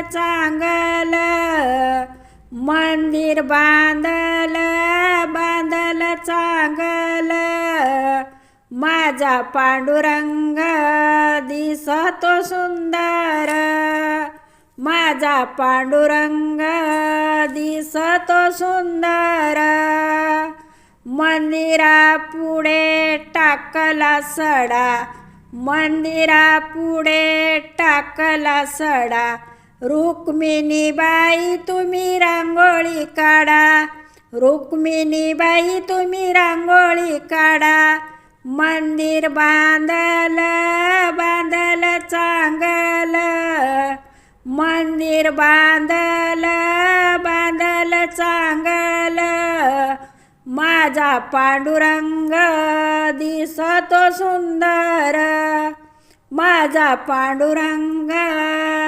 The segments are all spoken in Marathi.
चांगल मंदिर बांधल बांधल चांगल. माझा पांडुरंग दिसतो सुंदर. माझा पांडुरंग दिसतो सुंदर. मंदिरा पुढे टाकला सडा. मंदिरा पुढे टाकला सडा. रुक्मिणी बाई तुम्ही रांगोळी काढा. रुक्मिणी बाई तुम्ही रांगोळी काढा. मंदिर बांधल बांधल चांगल. मंदिर बांधल बांधल चांगल. माझा पांडुरंग दिसतो सुंदर. माझा पांडुरंग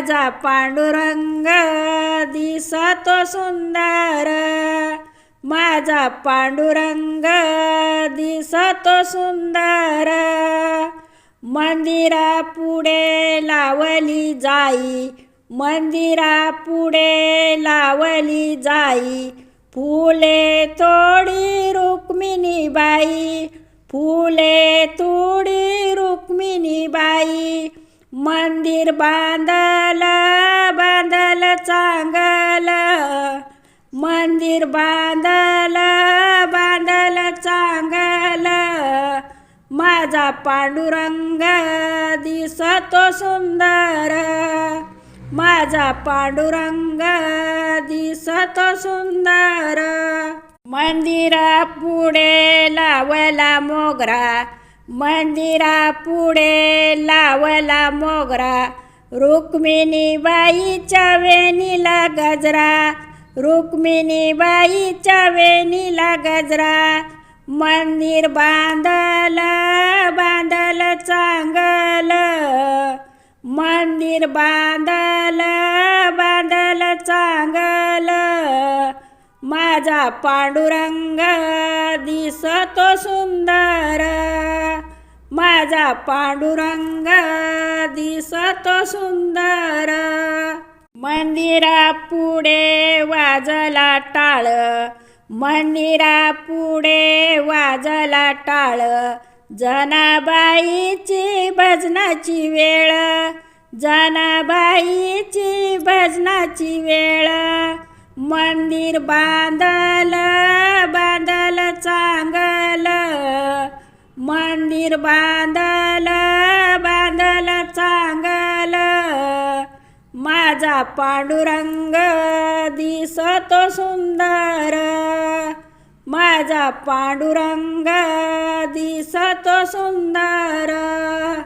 माझा पांडुरंग दिसतो सुंदर. माझा पांडुरंग दिसतो सुंदर. मंदिरा पुढे लावली जाई मंदिरा पुढे लावली जाई. फुले तोडी रुक्मिणी बाई फुले तोडी रुक्मिणी बाई. मंदिर बांधल बांधल चांगल. मंदिर बांधल बांधल चांगल. माझा पांडुरंग दिसतो सुंदर. माझा पांडुरंग दिसतो सुंदर. मंदिरा पुढे लावला मोगरा. मंदिरा पुढे लावला मोगरा. रुक्मिणी बाईच्या वेणीला गजरा. रुक्मिणी बाईच्या वेणीला गजरा. मंदिर बांधल बांधल चांगल. मंदिर बांधल बांधल चांगल. माझा पांडुरंग दिसतो सुंदर. पांडुरंग दिसतो सुंदर. मंदिरा पुढे वाजला टाळ. मंदिरा पुढे वाजला टाळ. जनाबाईची भजनाची वेळ. जनाबाईची भजनाची वेळ. मंदिर बांधल मंदिर बांधल बांधल चांगल. माझा पांडुरंग दिसतो सुंदर. माझा पांडुरंग दिसतो सुंदर.